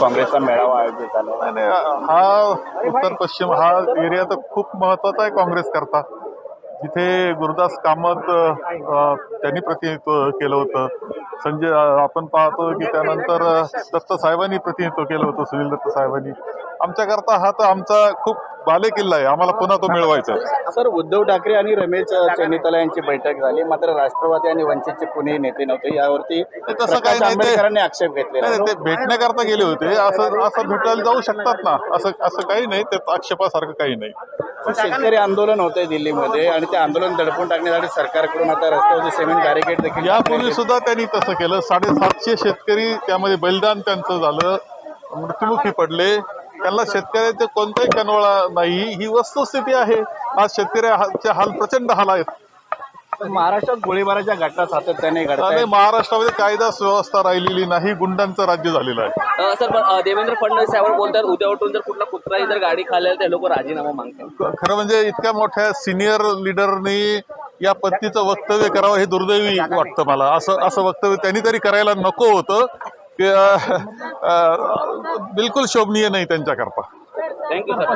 काँग्रेसचा मेळावा आयोजित झाला. नाही नाही, हा उत्तर पश्चिम हा एरिया तर खूप महत्त्वाचा आहे काँग्रेस करता जिथे गुरुदास कामत अ, त्यांनी प्रतिनिधित्व केलं होतं. संजय अ, आपण पाहतो की त्यानंतर अ, दत्त साहेबांनी प्रतिनिधित्व केलं होतं सुनील दत्त साहेबांनी. आमच्याकरता हा तर आमचा खूप बालेकिल्ला आहे. आम्हाला पुन्हा तो मिळवायचा आहे. सर उद्धव ठाकरे आणि रमेश चेन्नीतला यांची बैठक झाली. मात्र राष्ट्रवादी आणि वंचितचे कुणीही नेते नव्हते. यावरती तसं काही नाही. आक्षेप. नाही, ते भेटण्याकरता गेले होते. असं असं भेटायला जाऊ शकतात ना. असं असं काही नाही. ते आक्षेपासारखं काही नाही. शेतकरी आंदोलन होते दिल्लीमध्ये आणि ते आंदोलन दडपून टाकण्यासाठी सरकारकडून आता रस्त्यावरती सिमेंट बॅरिकेड देखील यापूर्वी सुद्धा त्यांनी तसं केलं. साडेसातशे शेतकरी त्यामध्ये बलिदान त्यांचं झालं. मृत्युमुखी पडले. त्यांना शेतकऱ्याचे कोणताही कनवळा नाही. ही वस्तुस्थिती आहे. आज शेतकऱ्याचे हाल प्रचंड हाल आहेत महाराष्ट्रात गोळीबाराच्या घटना सातत्याने घडत आणि आहेत महाराष्ट्रामध्ये कायदा सुव्यवस्था राहिलेली नाही. गुंडांचं राज्य झालेलं आहे. अ, सर पण, अ, देवेंद्र फडणवीस यावर बोलतात उद्या उठून जर कुठला कुत्राही जर गाडी खाल्ली तर ते लोक राजीनामा मागतात. खरं म्हणजे इतक्या मोठ्या सिनियर लिडरनी या पद्धतीचं वक्तव्य करावं हे दुर्दैवी वाटतं मला. असं असं वक्तव्य त्यांनी तरी करायला नको होतं. बिलकुल शोभनीय नाही त्यांच्याकरता. Thank you sir